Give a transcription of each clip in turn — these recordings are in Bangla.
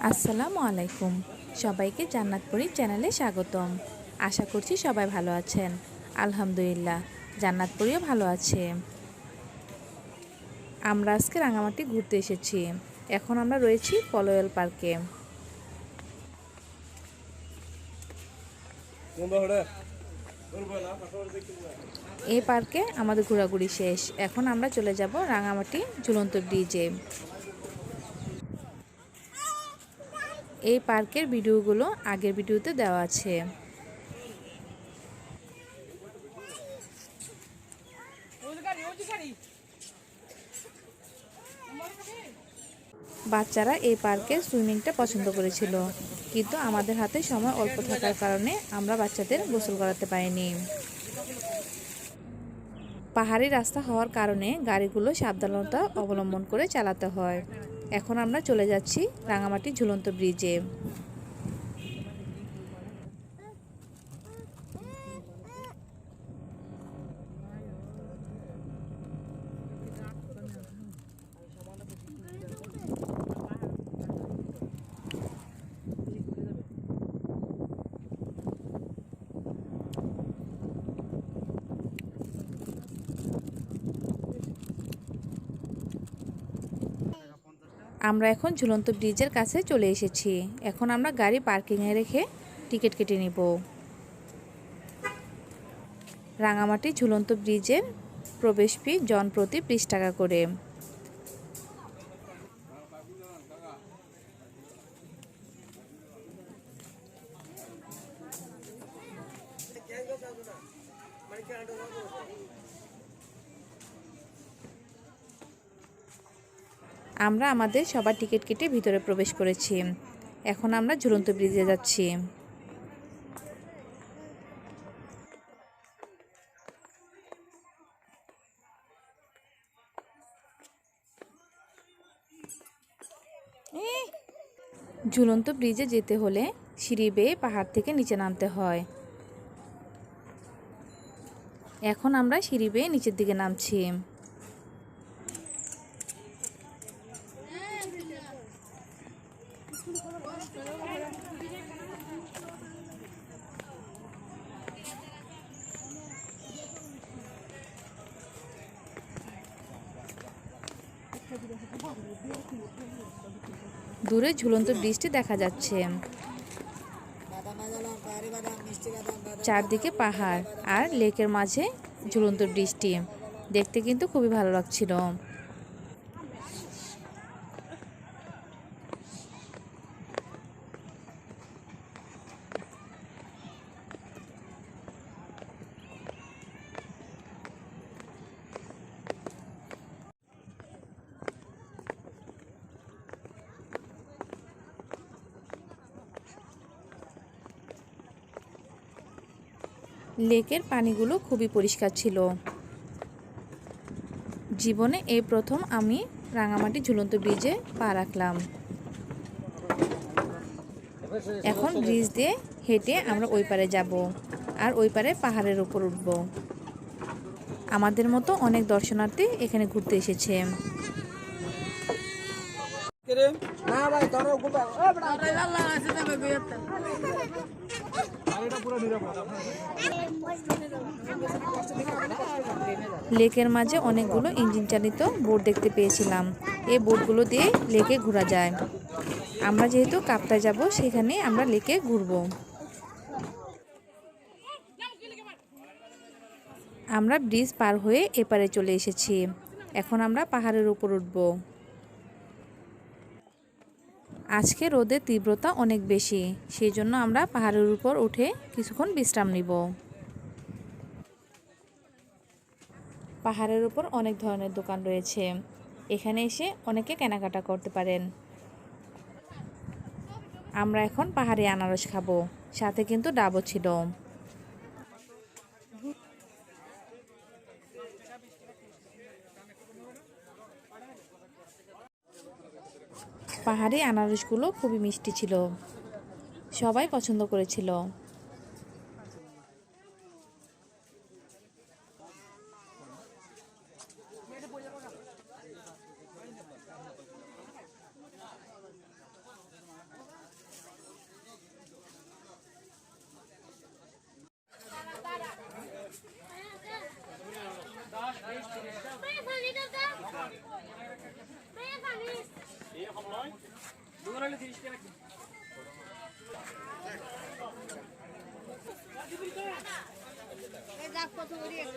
আসসালামু আলাইকুম। সবাইকে জান্নাতপুরি চ্যানেলে স্বাগতম। আশা করছি সবাই ভালো আছেন। আলহামদুলিল্লাহ, জান্নাতপুরিও ভালো আছে। আমরা আজকে রাঙামাটি ঘুরতে এসেছি। এখন আমরা রয়েছি পলয়েল পার্কে। এই পার্কে আমাদের ঘোরাঘুরি শেষ। এখন আমরা চলে যাব রাঙামাটি ঝুলন্ত ব্রিজে। এই পার্কের ভিডিওগুলো আগের ভিডিওতে দেওয়া আছে। বাচ্চারা এই পার্কে সুইমিংটা পছন্দ করেছিল, কিন্তু আমাদের হাতে সময় অল্প থাকার কারণে আমরা বাচ্চাদের গোসল করাতে পারিনি। পাহাড়ি রাস্তা হওয়ার কারণে গাড়িগুলো সাবধানতা অবলম্বন করে চালাতে হয়। এখন আমরা চলে যাচ্ছি রাঙামাটি ঝুলন্ত ব্রিজে। আমরা এখন ঝুলন্ত ব্রিজের কাছে চলে এসেছি। এখন আমরা গাড়ি পার্কিংয়ে রেখে টিকিট কেটে নিব। রাঙামাটি ঝুলন্ত ব্রিজের প্রবেশ ফি জন প্রতি বিশ টাকা করে। আমরা আমাদের সবার টিকিট কেটে ভিতরে প্রবেশ করেছি। এখন আমরা ঝুলন্ত ব্রিজে যাচ্ছি। ঝুলন্ত ব্রিজে যেতে হলে সিঁড়ি বেয়ে পাহাড় থেকে নিচে নামতে হয়। এখন আমরা সিঁড়ি বেয়ে নিচের দিকে নামছি। দূরে ঝুলন্ত বৃষ্টি দেখা যাচ্ছে। চারদিকে পাহাড় আর লেকের মাঝে ঝুলন্ত বৃষ্টি। দেখতে কিন্তু খুবই ভালো লাগছিল। লেকের পানিগুলো খুবই পরিষ্কার ছিল। জীবনে এই প্রথম আমি রাঙামাটি ঝুলন্ত ব্রিজে পা রাখলাম। এখন ব্রিজ দিয়ে হেঁটে আমরা ওই পারে যাব আর ওই পারে পাহাড়ের উপর উঠব। আমাদের মতো অনেক দর্শনার্থী এখানে ঘুরতে এসেছে। না ভাই লেকের মাঝে অনেকগুলো ইঞ্জিন চালিত বোট দেখতে পেয়েছিলাম। এই বোটগুলো দিয়ে লেকে ঘোরা যায়। আমরা যেহেতু কাপ্তায় যাব সেখানে আমরা লেকে ঘুরবো। আমরা ব্রিজ পার হয়ে এপারে চলে এসেছি। এখন আমরা পাহাড়ের উপর উঠব। আজকে রোদের তীব্রতা অনেক বেশি সেই জন্য আমরা পাহাড়ের উপর উঠে কিছুক্ষণ বিশ্রাম নিব। পাহাড়ের উপর অনেক ধরনের দোকান রয়েছে, এখানে এসে অনেকে কেনাকাটা করতে পারেন। আমরা এখন পাহাড়ে আনারস খাব, সাথে কিন্তু ডাবও ছিল। পাহাড়ি আনারসগুলো খুবই মিষ্টি ছিল। সবাই পছন্দ করেছিল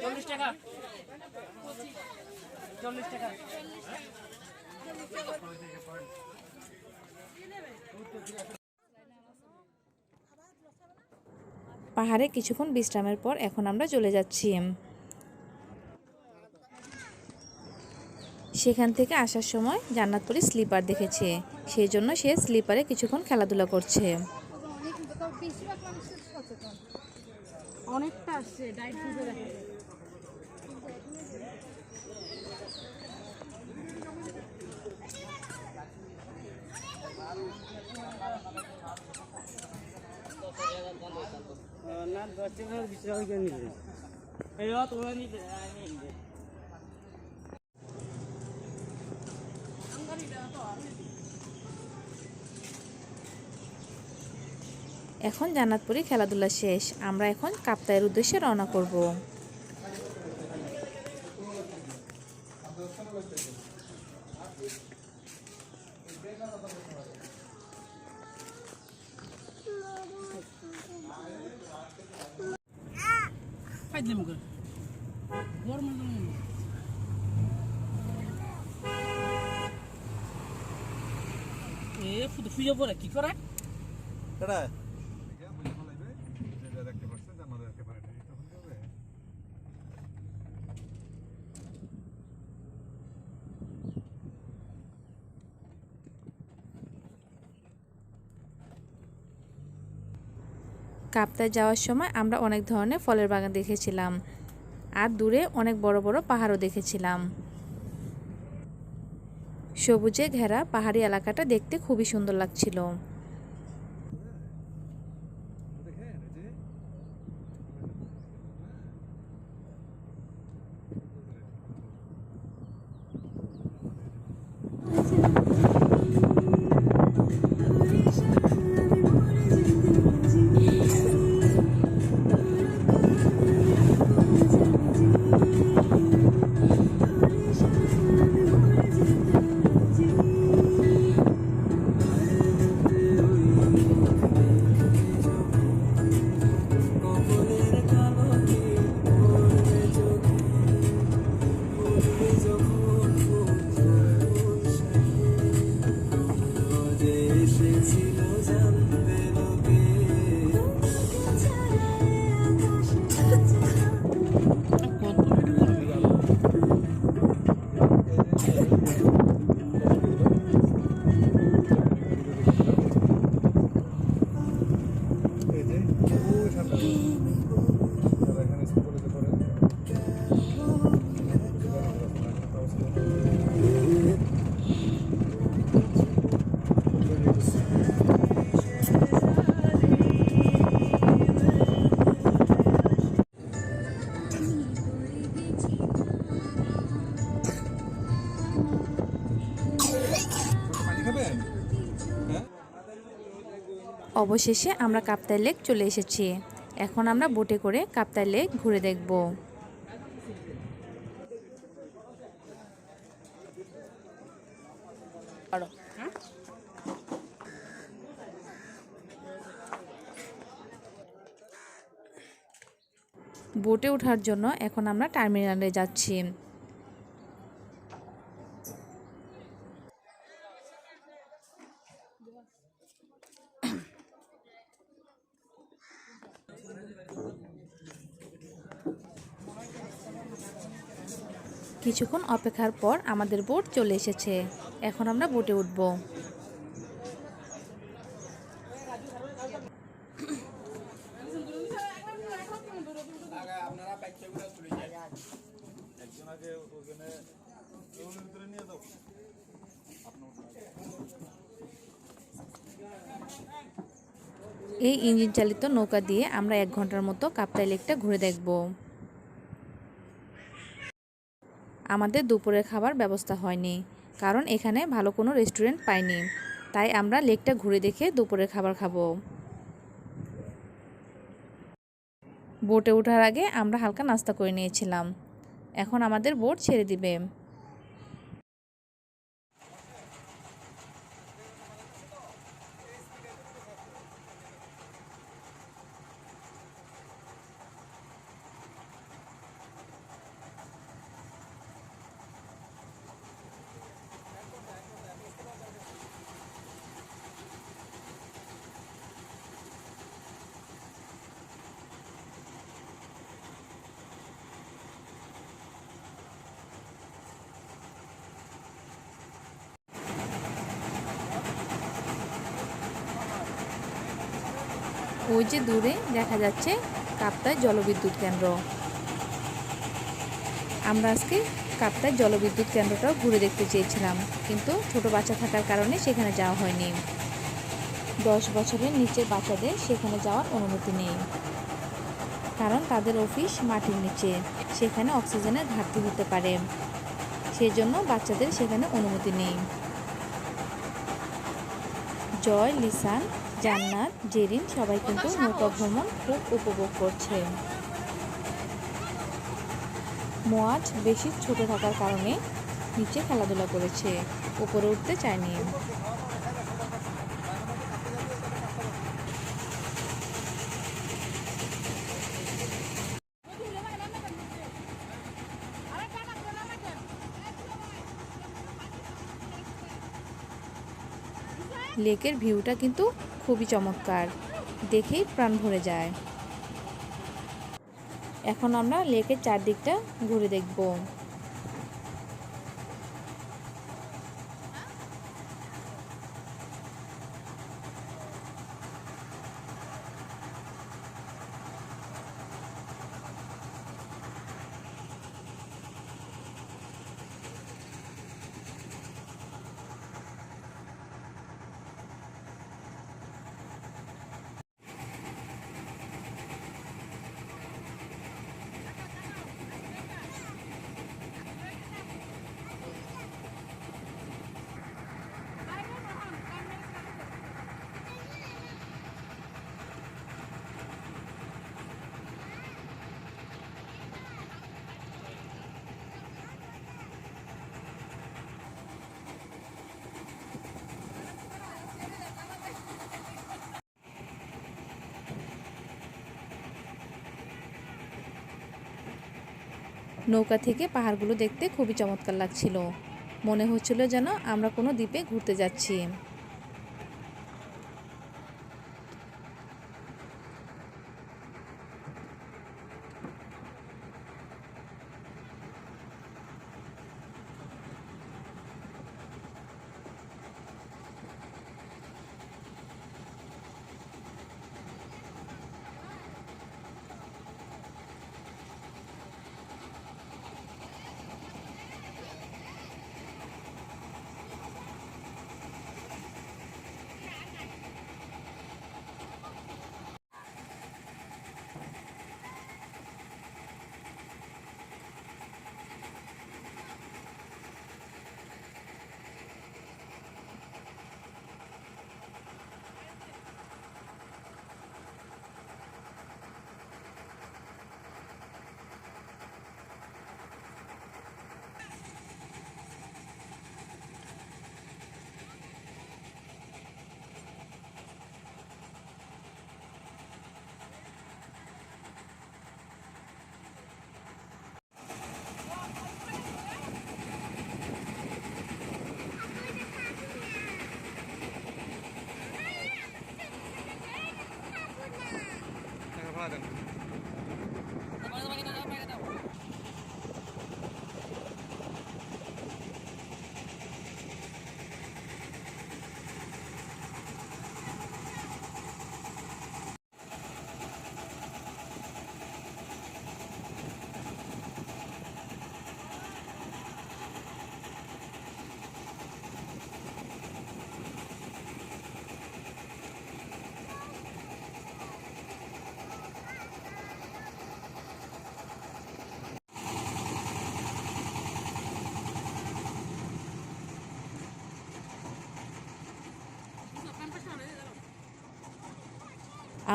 চল্লিশ টাকা চল্লিশ টাকা। পাহাড়ে কিছুক্ষণ বিশ্রামের পর এখন আমরা চলে যাচ্ছি। সেখান থেকে আসার সময় জান্নাতপুরি স্লিপার দেখেছে। সেই জন্য সে স্লিপারে কিছুক্ষণ খেলাধুলা করছে। অনেকটা আসছে ডাইট এখন জান্নাতপুরি খেলাধুলা শেষ। আমরা এখন কাপ্তায়ের উদ্দেশ্যে রওনা করব। faz limoga. Gorma do limoga. É, fui eu vou aqui, correto? É? Correto. কাপ্তায় যাওয়ার সময় আমরা অনেক ধরনের ফলের বাগান দেখেছিলাম। আর দূরে অনেক বড় বড় পাহাড়ও দেখেছিলাম। সবুজে ঘেরা পাহাড়ি এলাকাটা দেখতে খুবই সুন্দর লাগছিল। অবশেষে আমরা কাপ্তাই লেক চলে এসেছি। এখন আমরা বোটে করে কাপ্তাই লেক ঘুরে দেখব। বোটে ওঠার জন্য এখন আমরা টার্মিনালে যাচ্ছি। কিছুক্ষণ অপেক্ষার পর আমাদের বোট চলে এসেছে। এখন আমরা বোটে উঠব। এই ইঞ্জিন চালিত নৌকা দিয়ে আমরা এক ঘণ্টার মতো কাপ্তাই লেকটা ঘুরে দেখব। আমাদের দুপুরের খাবার ব্যবস্থা হয়নি, কারণ এখানে ভালো কোনো রেস্টুরেন্ট পাইনি, তাই আমরা লেকটা ঘুরে দেখে দুপুরের খাবার খাব। বোটে ওঠার আগে আমরা হালকা নাস্তা করে নিয়েছিলাম, এখন আমাদের বোট ছেড়ে দিবে। ওই যে দূরে দেখা যাচ্ছে কাপ্তায় জলবিদ্যুৎ কেন্দ্র। আমরা আজকে কাপ্তায় জলবিদ্যুৎ কেন্দ্রটাও ঘুরে দেখতে চেয়েছিলাম, কিন্তু ছোট বাচ্চা থাকার কারণে সেখানে যাওয়া হয়নি। দশ বছরের নিচের বাচ্চাদের সেখানে যাওয়ার অনুমতি নেই, কারণ তাদের অফিস মাটির নিচে, সেখানে অক্সিজেনের ঘাটতি হতে পারে। সেজন্য বাচ্চাদের সেখানে অনুমতি নেই। জয় লিসান জান্নাত জেরিন সবাই কিন্তু নৌকা ভ্রমণ খুব উপভোগ করছে। মোয়াজ বেশি ছোট থাকার কারণে নিচে খেলাধুলা করেছে, উপরে উঠতে চায়নি। লেকের ভিউটা কিন্তু খুবই চমৎকার। দেখেই প্রাণ ভরে যায়। এখন আমরা লেকের চারদিকটা ঘুরে দেখব। নৌকা থেকে পাহাড়গুলো দেখতে খুবই চমৎকার লাগছিল। মনে হচ্ছিল যেন আমরা কোনো দ্বীপে ঘুরতে যাচ্ছি।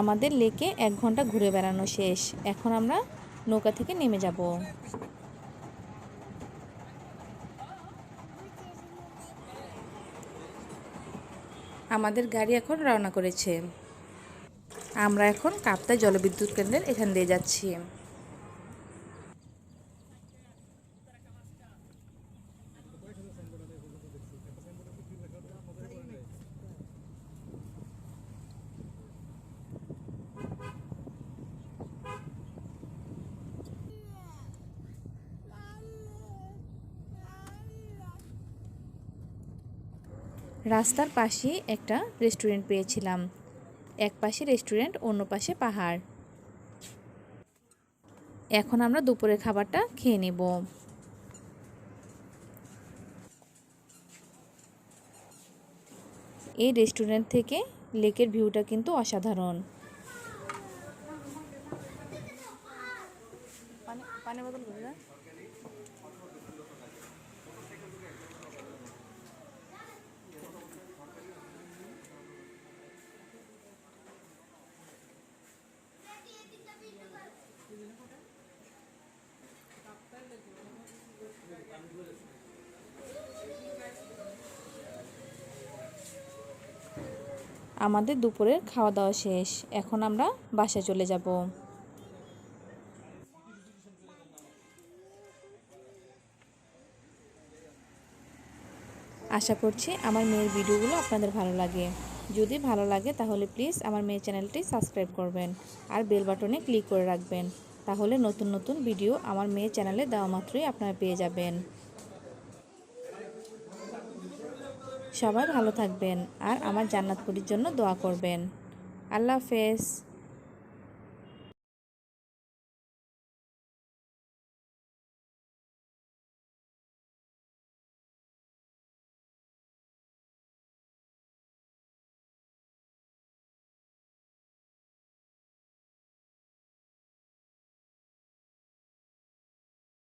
আমাদের লেকে এক ঘণ্টা ঘুরে বেড়ানো শেষ। এখন আমরা নৌকা থেকে নেমে যাব। আমাদের গাড়ি এখন রওনা করেছে। আমরা এখন কাপ্তাই জলবিদ্যুৎ কেন্দ্রের এখান দিয়ে যাচ্ছি। রাস্তার পাশেই একটা রেস্টুরেন্ট পেয়েছিলাম। এক পাশে রেস্টুরেন্ট, অন্য পাশে পাহাড়। এখন আমরা দুপুরের খাবারটা খেয়ে নেব। এই রেস্টুরেন্ট থেকে লেকের ভিউটা কিন্তু অসাধারণ। পানি বোতল আমাদের দুপুরের খাওয়া দাওয়া শেষ। এখন আমরা বাসায় চলে যাব। আশা করছি আমার মেয়ের ভিডিওগুলো আপনাদের ভালো লাগে। যদি ভালো লাগে তাহলে প্লিজ আমার মেয়ের চ্যানেলটি সাবস্ক্রাইব করবেন আর বেল বাটনে ক্লিক করে রাখবেন। তাহলে নতুন নতুন ভিডিও আমার মেয়ের চ্যানেলে দেওয়া মাত্রই আপনারা পেয়ে যাবেন। সবাই ভালো থাকবেন আর আমার জান্নাতপুরির জন্য দোয়া করবেন। আল্লাহ হাফেজ।